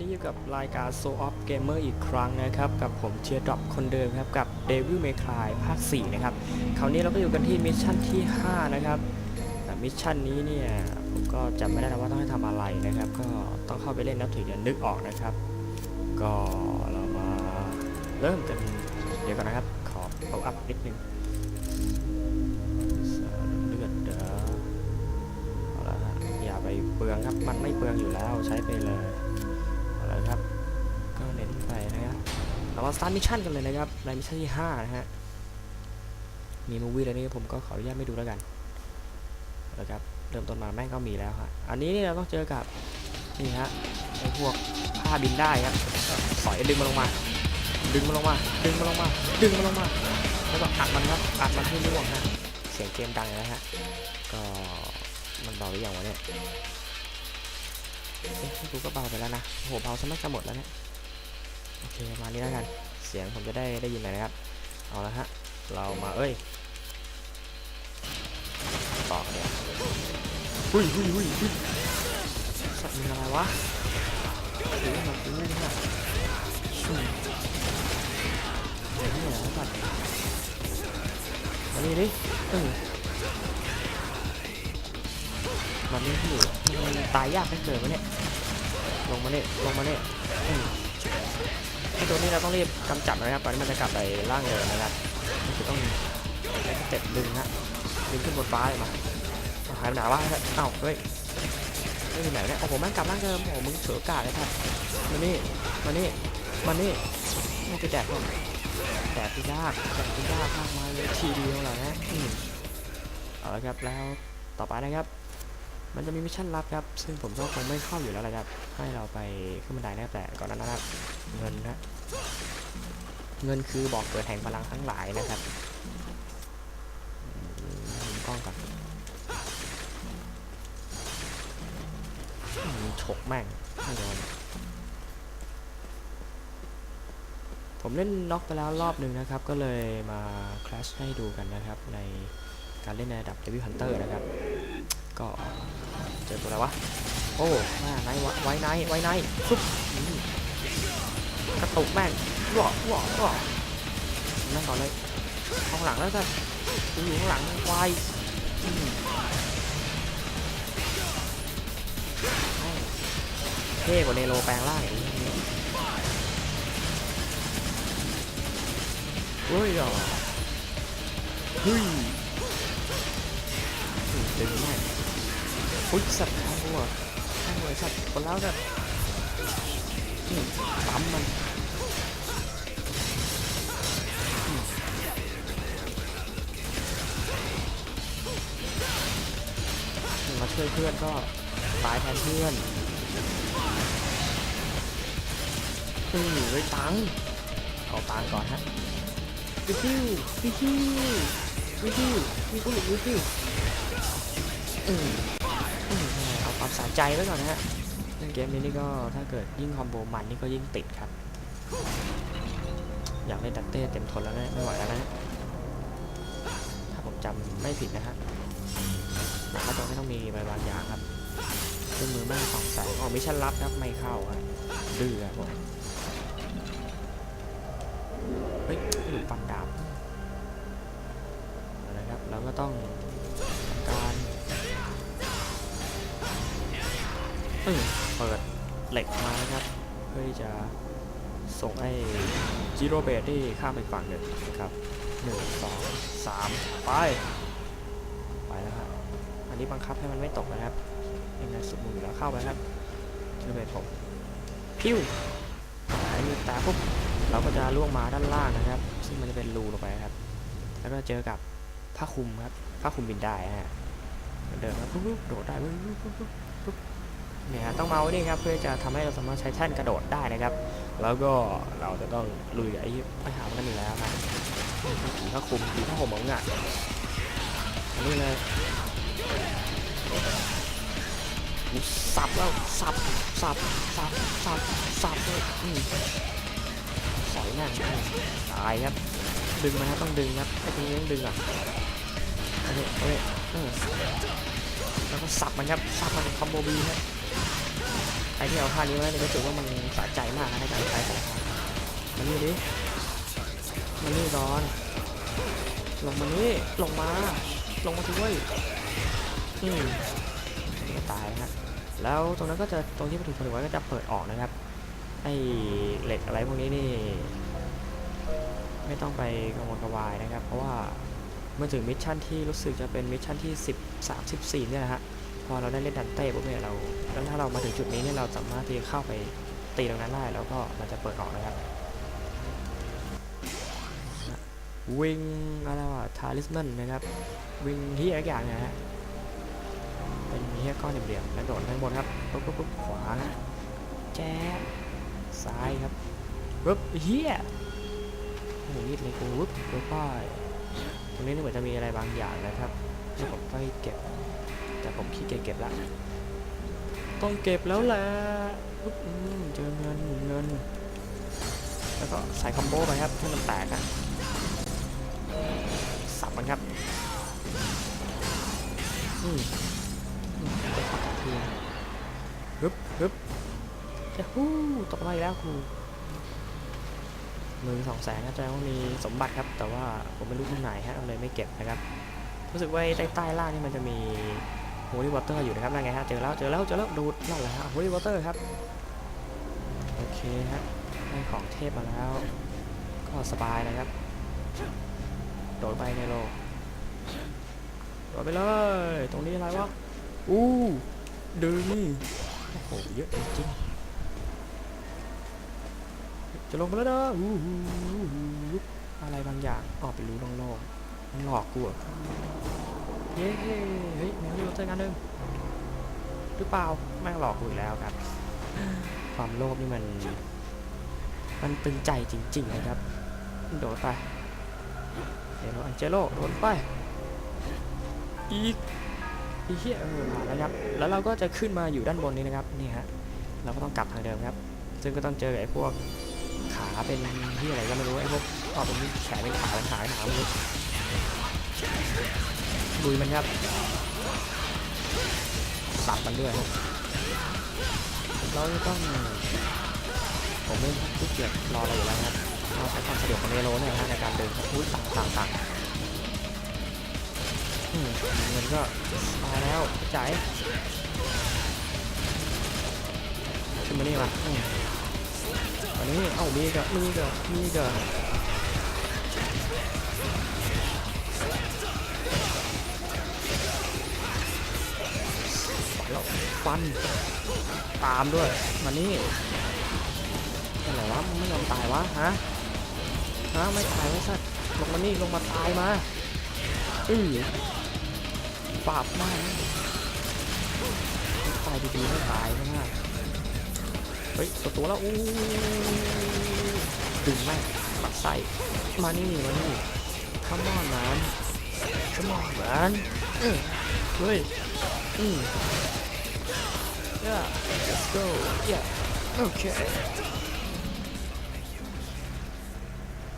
วันนี้อยู่กับรายการ Soul of Gamer อีกครั้งนะครับ กับผมเชียร์ดรอปคนเดิมครับ กับ Devil May Cry ภาค 4 นะครับ คราวนี้เราก็อยู่กันที่มิชชั่นที่ 5 นะครับมิชชั่นนี้เนี่ยผมก็จำไม่ได้นะว่าต้องให้ทำอะไรนะครับ ก็ต้องเข้าไปเล่นแล้วถึงจะนึกออกนะครับ ก็เรามาเริ่มกันเดี๋ยวก่อนนะครับ ขอเอาอัพนิดนึงเลือดเด้อเอาละอย่าไปเปลืองครับ มันไม่เปลืองอยู่แล้วใช้ไปเลย เรามาสตาร์ทมิชชั่นกันเลยนะครับในมิชชั่นที่5นะฮะมีมูวี่แล้วนี่ผมก็ขออนุญาตไม่ดูแล้วกันเอาละครับเริ่มต้นมาแม่งก็มีแล้วฮะอันนี้เนี่เราต้องเจอกับนี่ฮะไอพวกผ้าบินได้ครับสอยดึงมันลงมา ดึงมันลงมา ดึงมันลงมา ดึงมันลงมา แล้วก็อัดมันครับอัดมันให้ร่วงฮะเสียงเกมดังเลยนะฮะก็มันเบาหรือยังวะเนี่ยเอ๊ะกูก็เบาไปแล้วนะโอ้โหเบาซะไม่จะหมดแล้วเนี่ย โอเคประมาณนี้แล้วกัน เสียงผมจะได้ได้ยินหน่อยนะครับ เอาละฮะ เรามาเอ้ย ต่อกันเลยหุ้ยหุ้ยหุ้ยหุ้ยสัตว์มีอะไรวะหรือว่ามันเป็นเรื่องเนี่ยอืมเดี๋ยวนี่เหรอสัตว์มานี่ดิเออมันไม่อยู่มันตายยากเหลือเกินวะเนี่ยลงมาเนี่ยลงมาเนี่ยอืมไอ้ ตัวนี้เราต้องรีบกำจัดนะครับตอนนี้มันจะกลับไปร่างเดิมนะครับก็คือต้องใช้เต็ปดึงฮะดึงขึ้นบนฟ้าเลยมาหายไปไหนวะเอ้าเฮ้ยไม่ไปไหนเนี่ยโอ้โหแม่งกลับร่างเดิมโอ้โหมึงเฉือกาสเลยครับมานี่มานี่มานี่ไม่จะแดกหรอกแดกที่ยากแดกที่ยากมากมายเลยทีเดียวแหละนะอืมเอาละครับแล้วต่อไปนะครับ มันจะมีมิชชั่นลับครับ ซึ่งผมก็คงไม่เข้าอยู่แล้วแหละครับ ให้เราไปขึ้นบันไดนะครับแต่ก่อนหนานั้นนะครับเงินนะ เงินคือบอกเกิดแห่งพลังทั้งหลายนะครับกล้องก่อนอืมฉกแม่งไม่โดนผมเล่นน็อกไปแล้วรอบหนึ่งนะครับ ก็เลยมาคลาชให้ดูกันนะครับ ในการเล่นในระดับ Devil Hunter นะครับ ก็เจอตัวอะไรวะ โอ้หน้าไนท์วะไว้ไนท์ไว้ไนท์ซุป กระตุกแม่งว้าวว้าวว้าวนั่งก่อนเลยข้างหลังแล้วกันกูอยู่ข้างหลังควายอืมแม่งเท่กว่าเนโรแปลงร่างอีกเฮ้ยอะเฮ้ยอืมดึงแม่งอุ้ยสัตว์เอาหัวเอาหัวสัตว์คนแล้วแบบอืมปั๊มมัน มาช่วยเพื่อนก็ตายแทนเพื่อนอืมไว้ตังเอาตังก่อนฮะวิคิววิคิววิคิววิคิววิคิวอืมเอาความสะใจไว้ก่อนนะฮะเกมนี้นี่ก็ถ้าเกิดยิ่งคอมโบมันนี่ก็ยิ่งติดครับ อยากเล่นดัตเต้เต็มทนแล้วนะไม่ไหวแล้วนะถ้าผมจำไม่ผิดนะฮะ ถ้าจะไม่ต้องมีใบบางอย่างครับเครื่องมือแม่งสองแสงอ๋อมิชชั่นลับครับไม่เข้าครับดื้อครับผมเฮ้ยหลุดฟันดาบเอาละครับแล้วก็ต้องทำการเออเปิดเหล็กมานะครับ เพื่อที่จะส่งไอ้จิโรเบตที่ข้ามไปฝั่งหนึ่งนะครับหนึ่งสองสามไป อันนี้บังคับให้มันไม่ตกนะครับยังไงสุดมืออยู่แล้วเข้าไปครับจิโรเบผมพิ้วไอ้นี่ตาปุ๊บเราก็จะล่วงมาด้านล่างนะครับ ซึ่งมันจะเป็นรูลงไปครับ แล้วก็เจอกับผ้าคลุมครับผ้าคลุมบินได้ฮะเหมือนมครับปุ๊บโดดได้ปุ๊บปุ๊บปุ๊บเนี่ยต้องมาไว้นี่ครับเพื่อจะทำให้เราสามารถใช้แท่นกระโดดได้นะครับ แล้วก็เราจะต้องลุยไอ้ไปหามันกันอยู่แล้วครับผีผ้าคลุมผีผ้าห่มของงะอันนี้เลย สับแล้วสับสับสับสับสับเลยอืมสอยแน่นอืมตายครับ ดึงมาครับต้องดึงครับไอ้ตรงนี้ต้องดึงอะโอเคโอเคเออแล้วก็สับมันครับสับมันเป็นคอมโบบีครับรที่เอาท่านี้มาเล่นก็รู้สึกว่ามันสะใจมากนะในการใช้สายพานมันนี่ดิมันนี่ร้อน ลงมานี่ลงมา ลงมาช่วยอืมตายนะฮะ แล้วตรงนั้นก็จะตรงที่มันถูกผลิตไว้ก็จะเปิดออกนะครับไอ้เหล็กอะไรพวกนี้นี่ ไม่ต้องไปกังวลกระวายนะครับ เพราะว่าเมื่อถึงมิชชั่นที่รู้สึกจะเป็นมิชชั่นที่ 10 34เนี่ยนะฮะพอเราได้เล่นดันเต้ปุ๊บเนี่ยเราแล้วถ้าเรามาถึงจุดนี้เนี่ยเราสามารถที่จะเข้าไปตีตรงนั้นได้แล้วก็มันจะเปิดออกนะครับวิงอะไรวะทาริสมันนะครับวิงที่อะไรอย่างเนี่ยนะฮะ เป็นมีแค่ก้อนเหลี่ยมๆแล้วโดดข้างบนครับปุ๊บปุ๊บปุ๊บขวานแจ๊บซ้ายครับปุ๊บเฮียโอ้โหนิดเลยกูวุ๊บปุ๊บป้ายตรงนี้นี่เหมือนจะมีอะไรบางอย่างนะครับที่ผมต้องเก็บ แต่ผมขี้เกียจเก็บละต้องเก็บแล้วแหละปุ๊บอืมเจอเงินเงิน แล้วก็ใส่คอมโบไปครับให้มันแตกอะสับมันครับอืมอืมไปขอจับ ทีฮึบฮึบจะฮู้ตกมาอีกแล้วครูมือสองแสนก็แสดงว่ามีสมบัติครับ แต่ว่าผมไม่รู้ที่ไหนฮะเลยไม่เก็บนะครับ รู้สึกว่าใต้ใต้ล่างนี่มันจะมีโฮลี่วอเตอร์อยู่นะครับนั่นไงฮะเจอแล้วเจอแล้วเจอแล้วดูดนั่นแหละฮะโฮลี่วอเตอร์ครับโอเคฮะได้ของเทพมาแล้ว ก็สบายนะครับ โดดไปในโลโดดไปเลย ตรงนี้อะไรวะอู้ ดึงโอ้โหเยอะจริงจะลงไปแล้วเด้ออู้หูอะไรบางอย่างออกไปรู้โล่งๆมันหลอกกูเหรอเย้เฮ้ยแมวนี่รถเจอกันหนึ่งหรือเปล่าแม่งหลอกกูอีกแล้วครับ ความโลภนี่มัน มันตึงใจจริงๆนะครับ โดดไปเดี๋ยวเราอันเจโร่โดดไปอีก อีเหี้ยเออผ่านแล้วครับ แล้วเราก็จะขึ้นมาอยู่ด้านบนนี้นะครับ นี่ฮะ เราก็ต้องกลับทางเดิมครับ ซึ่งก็ต้องเจอไอ้พวกขาเป็นที่อะไรก็ไม่รู้ ไอ้พวกออกเป็นแขนเป็นขาเป็นขาเป็นขาไม่รู้ลุยมันครับสับมันด้วย เราจะต้อง ผมไม่ขี้เกียจรออะไรอยู่แล้วครับเราใช้ความสะดวกของเนโรเนี่ยนะในการเดินครับอุ้ยต่างต่างต่าง เงินก็มาแล้วจ่ายขึ้นมานี่มาอันนี้เอ้ามีกอะมีกอะมีกอะไปแล้วฟันตามด้วยมานี่อะไรวะมึงไม่ยอมตายวะฮะฮะไม่ตายไว้สัตว์ลงมานี่ลงมาตายมาอือ ปราบมากตายดีๆไม่ตายมาเฮ้ยตัวตัวแล้วอู้ดึงแม่งปัดใส่มานี่มานี่ come on man come on man เออเฮ้ยอืม yeah let's go yeah okay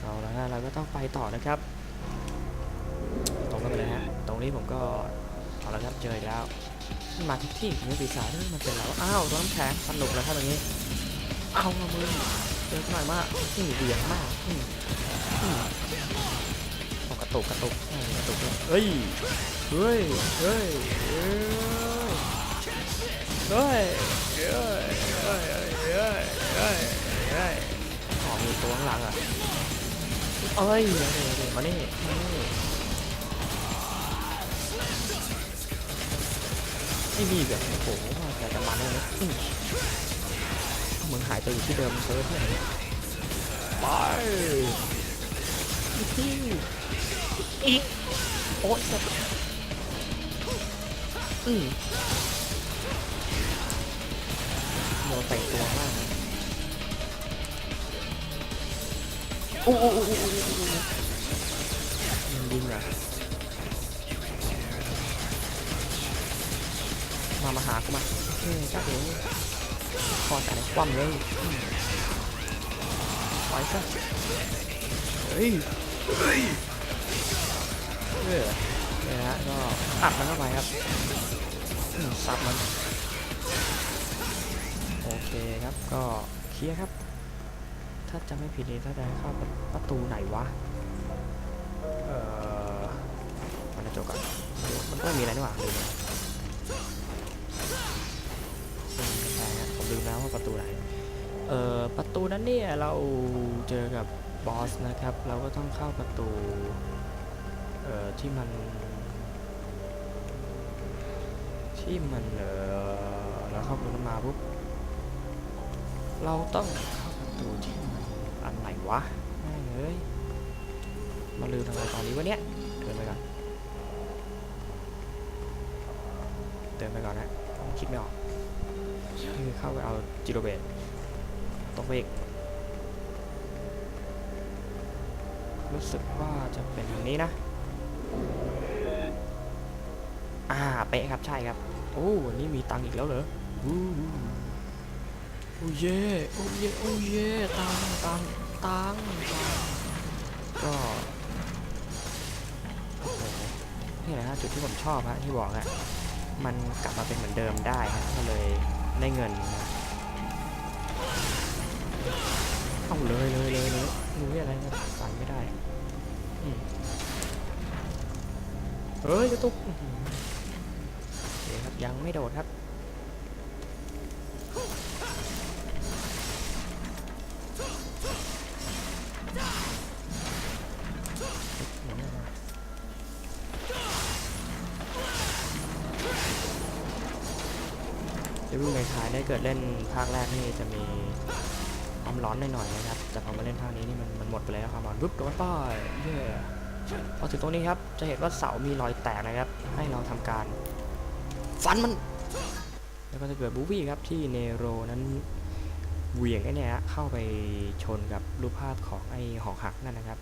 เอาละฮะเราก็ต้องไปต่อนะครับ ตรงกันเลยฮะ ตรงนี้ผมก็ เอาละครับเจออีกแล้วมันมาทุกที่ในปีศาจเฮ้ยมันเป็นแล้วอ้าวตัวน้ำแข็งสนุกแล้วครับตรงนี้เอามามือเจอหน่อยมากนี่เบียงมากกระตุกกระตุกอืมกระตุกเลยเฮ้ยเฮ้ยเฮ้ยเฮ้ยเฮ้ยเฮ้ยเฮ้ยเฮ้ยเฮ้ยเฮ้ยอ๋อมีตัวข้างหลังอะเอ้ยเดี๋ยวเดี๋ยวเดี๋ยวมานี่มานี่ ไม่มีแบบโอ้โหแต่จะมันเลยนะมเหมือนหายไปอยู่ที่เดิมเซิร์ฟเนี่ยไปที่อีกโอ๊ยอืมเราแต่งตัวมากโอ้โอ้โอ้โอ้โอ้โอ้โอ้มันยิงอะ มามาหากูมาเฮ้ยจ้าเอ๋คอแต่คว่ำเลยอืมปล่อยซะเฮ้ยเฮ้ยเออเนี่ยฮะก็อัดมันเข้าไปครับอืมซับมัน โอครับก็เคลียร์ครับ ถ้าจะไม่ผิดนี่ถ้าจะเข้าประประตูไหนวะ เอ่อมันจะจบก่อนมันก็มีอะไรนี่หว่าลืมแล้ว ลืมแล้วว่าประตูไหนเอ่อประตูนั้นเนี่ยเราเจอกับบอสนะครับ เราก็ต้องเข้าประตูเอ่อที่มัน ที่มันเออเราเข้าประตูมาปุ๊บเราต้องเข้าประตูที่มันอันไหนวะแม่เอ้ยมาลืมทำไมตอนนี้วะเนี่ยเดินไปก่อนเดินไปก่อนนะคิดไม่ออก คือเข้าไปเอาจิโรเบตตกไปอีกรู้สึกว่าจะเป็นทางนี้นะ อ่าเป๊ะครับใช่ครับ โอ้วันนี้มีตังค์อีกแล้วเหรอวู้วู้โอ้เย่โอ้เย่โอ้เย่ตังค์ตังค์ตังค์ตังค์ก็โอ้โหนี่แหละฮะจุดที่ผมชอบฮะที่บอกฮะมันกลับมาเป็นเหมือนเดิมได้ฮะก็เลย ได้เงินนะเอาเลยเลยเลยเลยรู้อะไรนะใส่ไม่ได้เฮ้ยกระตุกอื้อหือโอเคครับยังไม่โดดครับ เกิดเล่นภาคแรกนี่จะมีความร้อนหน่อยๆนะครับ แต่พอมาเล่นภาคนี้นี่มันมันหมดไปเลยนะความร้อนปุ๊บโดนป้ายเย้พอถึงตรงนี้ครับ จะเห็นว่าเสามีรอยแตกนะครับ ให้เราทำการฟันมัน แล้วก็จะเกิดบูบี้ครับที่เนโรนั้นเหวี่ยงไอ้เนี่ยฮะเข้าไปชนกับรูปภาพของไอ้หอกหักนั่นนะครับ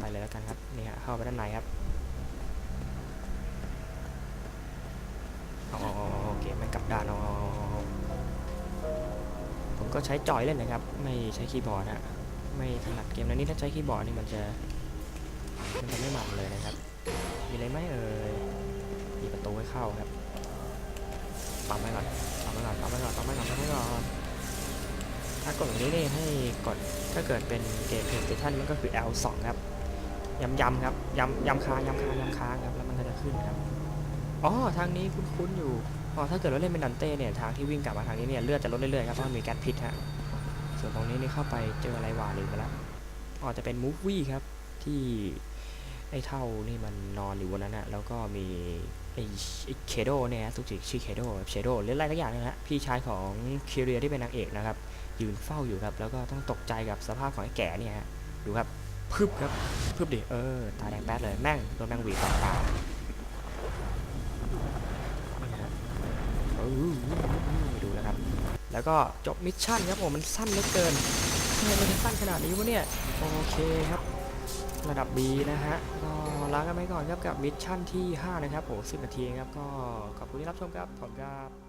ไปเลยแล้วกันครับนี่ฮะเข้าไปด้านในครับอ๋อโอเคไมันกลับด้านอ๋อ ก็ใช้จอยเล่นนะครับ ไม่ใช้คีย์บอร์ดฮะไม่ถนัดเกมนั้นนี่ถ้าใช้คีย์บอร์ดนี่มันจะมันจะไม่หมันเลยนะครับ มีอะไรไหมเอ่ยมีประตูให้เข้าครับปั๊มไว้ก่อนปั๊มไว้ก่อนปั๊มไว้ก่อนปั๊มไว้ก่อนปั๊มไว้ก่อนถ้ากดแบบนี้นี่ให้กดถ้าเกิดเป็นเกม PlayStation มันก็คือ L2 ครับย้ำๆครับย้ำย้ำค้างย้ำค้างย้ำค้างครับแล้วมันก็จะขึ้นครับอ๋อทางนี้คุ้นๆอยู่ อ๋อถ้าเกิดเราเล่นเป็นดันเต้เนี่ยทางที่วิ่งกลับมาทางนี้เนี่ยเลือดจะลดเรื่อยๆครับเพราะมีแก๊สพิษฮะส่วนตรงนี้นี่เข้าไปเจออะไรวานอีกแล้วอ๋อจะเป็นมูฟวี่ครับที่ไอ้เท่านี่มันนอนอยู่บนนั้นอะแล้วก็มีไอ้เคโดเนี่ยนะทุกจิชื่อเคโดเชโดหรืออะไรสักอย่างนึงนะพี่ชายของคิเรียที่เป็นนางเอกนะครับยืนเฝ้าอยู่ครับแล้วก็ต้องตกใจกับสภาพของไอ้แก่เนี่ยฮะดูครับพึบครับพึบดิเออตาแดงแป๊ดเลยแม่งโดนแม่งหวีดต่อตา ไปดูแล้วครับ แล้วก็จบมิชชั่นครับผมมันสั้นเหลือเกินทำไมมันสั้นขนาดนี้วะเนี่ย โอเคครับ ระดับ B นะฮะก็ลากันไปก่อนครับกับมิชชั่นที่ 5 นะครับโอ้สินาทีครับ ก็ขอบคุณที่รับชมครับ ขอบคุณครับ